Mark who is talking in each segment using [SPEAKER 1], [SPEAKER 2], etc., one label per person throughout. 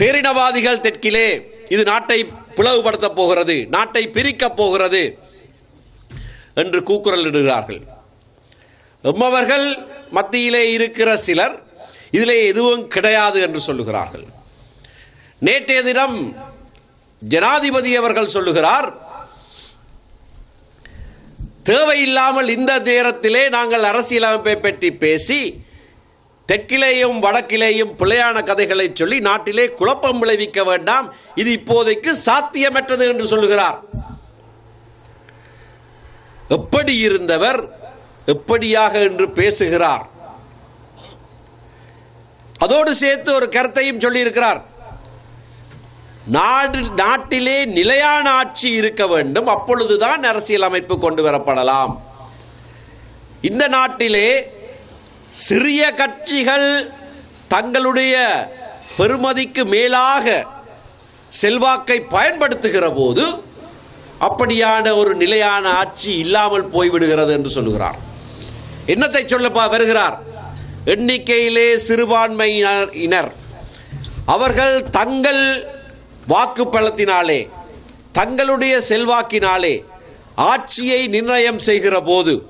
[SPEAKER 1] பேரினவாதிகள் தெற்கிலே இது நாட்டை பிளவுபடுத்தப் போகிறது நாட்டை பிரிக்கப் போகிறது என்று கூக்குரலிடுகிறார்கள். எம்மவர்கள் மத்தியிலே இருக்கிற சிலர் இதிலே எதுவும் கிடையாது என்று சொல்லுகிறார்கள். நேற்றைய தினம் ஜனாதிபதி அவர்கள் சொல்லுகிறார் தேவையில்லாமல் இந்த நேரத்திலே நாங்கள் அரசியலமைப்பை பற்றி பேசி தெற்கிலேயும் வடக்கிலேயும் பிழையான கதைகளை சொல்லி நாட்டிலே குழப்பம் விளைவிக்க வேண்டாம். இது இப்போதைக்கு சாத்தியமற்றது என்று சொல்லுகிறார். எப்படி இருந்தவர் எப்படியாக என்று பேசுகிறார். அதோடு சேர்த்து ஒரு கருத்தையும் சொல்லியிருக்கிறார். நாடு நாட்டிலே நிலையான ஆட்சி இருக்க வேண்டும். அப்பொழுதுதான் அரசியலமைப்பு கொண்டு வரப்படலாம். இந்த நாட்டிலே சிறிய கட்சிகள் தங்களுடைய பெருமதிக்கு மேலாக செல்வாக்கை பயன்படுத்துகிற போது அப்படியான ஒரு நிலையான ஆட்சி இல்லாமல் போய்விடுகிறது என்று சொல்லுகிறார். என்னத்தை சொல்ல வருகிறார்? எண்ணிக்கையிலே சிறுபான்மையினர். அவர்கள் தங்கள் வாக்கு பலத்தினாலே தங்களுடைய செல்வாக்கினாலே ஆட்சியை நிர்ணயம் செய்கிற போது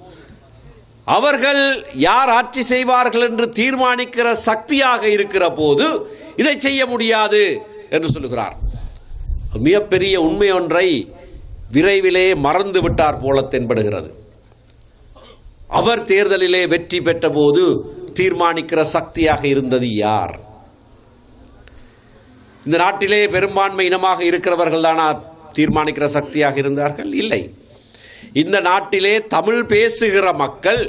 [SPEAKER 1] அவர்கள் யார் ஆட்சி செய்வார்கள் என்று தீர்மானிக்கிற சக்தியாக இருக்கிற போது இதை செய்ய முடியாது என்று சொல்லுகிறார். மிகப்பெரிய உண்மை ஒன்றை விரைவிலே மறந்து விட்டார் போல தென்படுகிறது. அவர் தேர்தலிலே வெற்றி பெற்ற போது தீர்மானிக்கிற சக்தியாக இருந்தது யார்? இந்த நாட்டிலே பெரும்பான்மை இனமாக இருக்கிறவர்கள் தானா தீர்மானிக்கிற சக்தியாக இருந்தார்கள்? இல்லை. இந்த நாட்டிலே தமிழ் பேசுகிற மக்கள்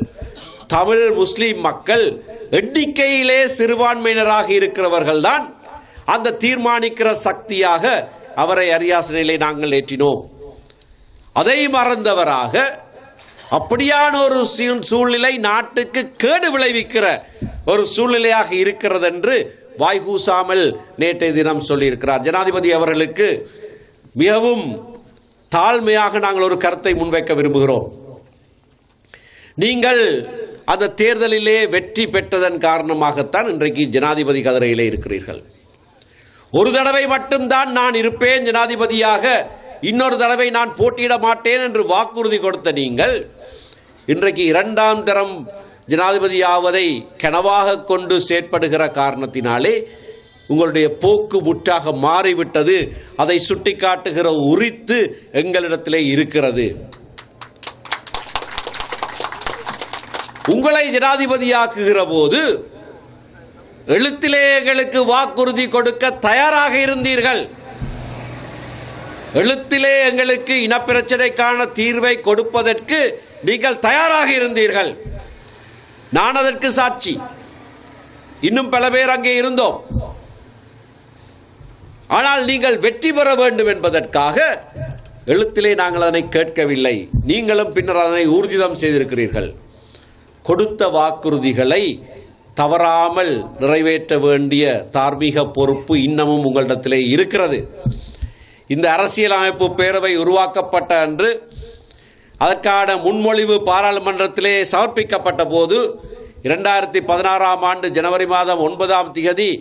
[SPEAKER 1] தமிழ் முஸ்லீம் மக்கள் எண்ணிக்கையிலே சிறுபான்மையினராக இருக்கிறவர்கள் தான் அந்த தீர்மானிக்கிற சக்தியாக அவரை அரியாசனையிலே நாங்கள் ஏற்றினோம். அதை மறந்தவராக அப்படியான ஒரு சூழ்நிலை நாட்டுக்கு கேடு விளைவிக்கிற ஒரு சூழ்நிலையாக இருக்கிறது என்று வாய்கூசாமல் நேற்றைய தினம் சொல்லியிருக்கிறார். ஜனாதிபதி அவர்களுக்கு மிகவும் தாழ்மையாக நாங்கள் ஒரு கருத்தை முன்வைக்க விரும்புகிறோம். நீங்கள் அந்த தேர்தலிலே வெற்றி பெற்றதன் காரணமாகத்தான் இன்றைக்கு ஜனாதிபதி கதிரையிலே இருக்கிறீர்கள். ஒரு தடவை மட்டும்தான் நான் இருப்பேன் ஜனாதிபதியாக. இன்னொரு தடவை நான் போட்டியிட மாட்டேன் என்று வாக்குறுதி கொடுத்த நீங்கள் இன்றைக்கு இரண்டாம் தரம் ஜனாதிபதியாவதை கனவாக கொண்டு செயற்படுகிற காரணத்தினாலே உங்களுடைய போக்கு முற்றாக மாறிவிட்டது. அதை சுட்டிக்காட்டுகிற உரித்து எங்களிடத்திலே இருக்கிறது. உங்களை ஜனாதிபதியாக்குகிற போது எழுத்திலே எங்களுக்கு வாக்குறுதி கொடுக்க தயாராக இருந்தீர்கள். எழுத்திலே எங்களுக்கு இனப்பிரச்சனைக்கான தீர்வை கொடுப்பதற்கு நீங்கள் தயாராக இருந்தீர்கள். நான் அதற்கு சாட்சி. இன்னும் பல பேர் அங்கே இருந்தோம். ஆனால் நீங்கள் வெற்றி பெற வேண்டும் என்பதற்காக எழுத்திலே நாங்கள் அதனை கேட்கவில்லை. நீங்களும் பின்னர் அதனை ஊர்ஜிதம் செய்திருக்கிறீர்கள். கொடுத்த வாக்குறுதிகளை தவறாமல் நிறைவேற்ற வேண்டிய தார்மீக பொறுப்பு இன்னமும் உங்களிடத்திலே இருக்கிறது. இந்த அரசியலமைப்பு பேரவை உருவாக்கப்பட்ட அன்று அதற்கான முன்மொழிவு பாராளுமன்றத்திலே சமர்ப்பிக்கப்பட்ட போது இரண்டாயிரத்தி பதினாறாம் ஆண்டு ஜனவரி மாதம் ஒன்பதாம் திகதி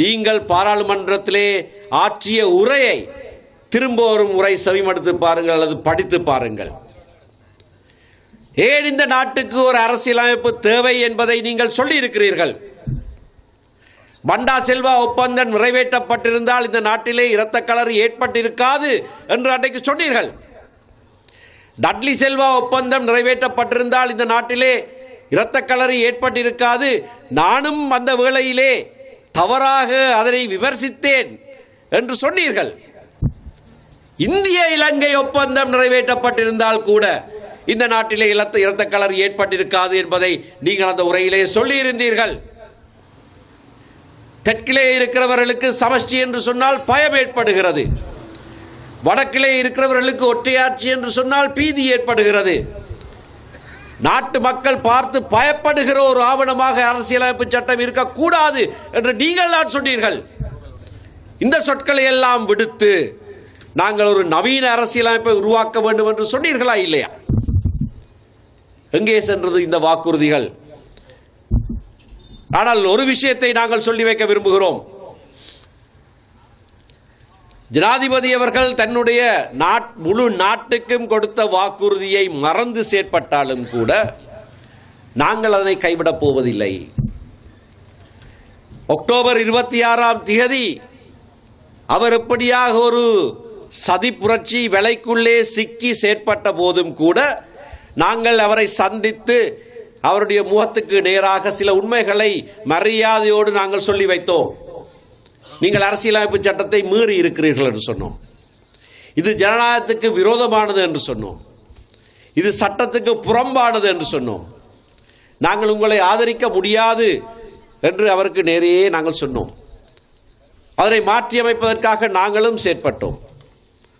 [SPEAKER 1] நீங்கள் பாராளுமன்றத்திலே ஆற்றிய உரையை திரும்ப ஒரு முறை செவிமடுத்து பாருங்கள் அல்லது படித்து பாருங்கள். ஏன் இந்த நாட்டுக்கு ஒரு அரசியலமைப்பு தேவை என்பதை நீங்கள் சொல்லி இருக்கிறீர்கள் பண்டா செல்வா ஒப்பந்தம் நிறைவேற்றப்பட்டிருந்தால் இந்த நாட்டிலே இரத்த கலர் ஏற்பட்டிருக்காது என்று அன்றைக்கு சொன்னீர்கள். டட்லி செல்வா ஒப்பந்தம் நிறைவேற்றப்பட்டிருந்தால் இந்த நாட்டிலே இரத்த கலரி ஏற்பட்டிருக்காது. நானும் அந்த வேளையிலே தவறாக அதனை விமர்சித்தேன் என்று சொன்னீர்கள். இந்திய இலங்கை ஒப்பந்தம் நிறைவேற்றப்பட்டிருந்தால் கூட இந்த நாட்டிலே இலத்த இரத்த கலர் ஏற்பட்டிருக்காது என்பதை நீங்கள் அந்த உரையிலே சொல்லியிருந்தீர்கள். தெற்கிலே இருக்கிறவர்களுக்கு சமஷ்டி என்று சொன்னால் பயம் ஏற்படுகிறது. வடக்கிலே இருக்கிறவர்களுக்கு ஒற்றையாட்சி என்று சொன்னால் பீதி ஏற்படுகிறது. நாட்டு மக்கள் பார்த்து பயப்படுகிற ஒரு ஆவணமாக அரசியலமைப்பு சட்டம் இருக்கக்கூடாது என்று நீங்கள் தான் சொன்னீர்கள். இந்த சொற்களை எல்லாம் விடுத்து நாங்கள் ஒரு நவீன அரசியலமைப்பை உருவாக்க வேண்டும் என்று சொன்னீர்களா இல்லையா? எங்கே சென்றது இந்த வாக்குறுதிகள்? ஆனால் ஒரு விஷயத்தை நாங்கள் சொல்லி வைக்க விரும்புகிறோம். ஜனாதிபதி அவர்கள் தன்னுடைய நாட் முழு நாட்டுக்கும் கொடுத்த வாக்குறுதியை மறந்து செயற்பட்டாலும் கூட நாங்கள் அதனை கைவிடப் போவதில்லை. அக்டோபர் இருபத்தி ஆறாம் திகதி அவர் எப்படியாக ஒரு சதி புரட்சி விலைக்குள்ளே சிக்கி செயற்பட்ட போதும் கூட நாங்கள் அவரை சந்தித்து அவருடைய முகத்துக்கு நேராக சில உண்மைகளை மரியாதையோடு நாங்கள் சொல்லி வைத்தோம். நீங்கள் அரசியலமைப்பு சட்டத்தை மீறி இருக்கிறீர்கள் என்று சொன்னோம். இது ஜனநாயகத்துக்கு விரோதமானது என்று சொன்னோம். இது சட்டத்துக்கு புறம்பானது என்று சொன்னோம். நாங்கள் உங்களை ஆதரிக்க முடியாது என்று அவருக்கு நேரையே நாங்கள் சொன்னோம். அதனை மாற்றியமைப்பதற்காக நாங்களும் செயற்பட்டோம்.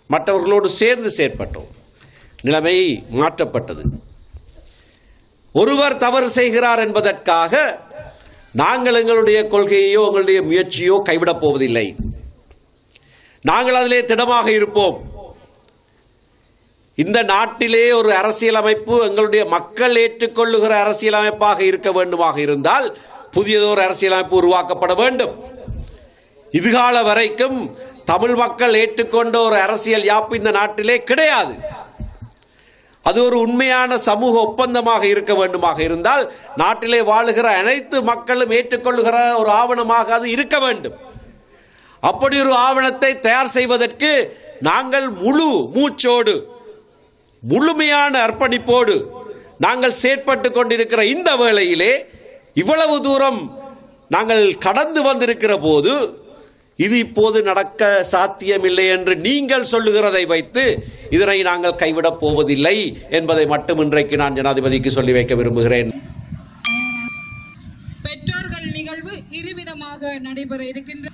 [SPEAKER 1] மற்றவர்களோடு சேர்ந்து செயற்பட்டோம். நிலைமை மாற்றப்பட்டது. ஒருவர் தவறு செய்கிறார் என்பதற்காக நாங்கள் எங்களுடைய கொள்கையோ எங்களுடைய முயற்சியோ கைவிடப் போவதில்லை. நாங்கள் அதிலே திடமாக இருப்போம். இந்த நாட்டிலே ஒரு அரசியலமைப்பு எங்களுடைய மக்கள் ஏற்றுக்கொள்ளுகிற அரசியலமைப்பாக இருக்க வேண்டுமாக இருந்தால் புதியதொரு அரசியலமைப்பு உருவாக்கப்பட வேண்டும். இதுகால வரைக்கும் தமிழ் மக்கள் ஏற்றுக்கொண்ட ஒரு அரசியல் யாப்பு இந்த நாட்டிலே கிடையாது. அது ஒரு உண்மையான சமூக ஒப்பந்தமாக இருக்க வேண்டுமாக இருந்தால் நாட்டிலே வாழுகிற அனைத்து மக்களும் ஏற்றுக்கொள்கிற ஒரு ஆவணமாக அது இருக்க வேண்டும். அப்படி ஒரு ஆவணத்தை தயார் செய்வதற்கு நாங்கள் முழு மூச்சோடு முழுமையான அர்ப்பணிப்போடு நாங்கள் செயற்பட்டு கொண்டிருக்கிற இந்த வேளையிலே இவ்வளவு தூரம் நாங்கள் கடந்து வந்திருக்கிற போது இது இப்போது நடக்க சாத்தியமில்லை என்று நீங்கள் சொல்லுகிறதை வைத்து இதனை நாங்கள் கைவிடப் போவதில்லை என்பதை மட்டும் இன்றைக்கு நான் ஜனாதிபதிக்கு சொல்லி வைக்க விரும்புகிறேன்.
[SPEAKER 2] பெற்றோர்கள் நிகழ்வு இருவிதமாக நடைபெற இருக்கின்ற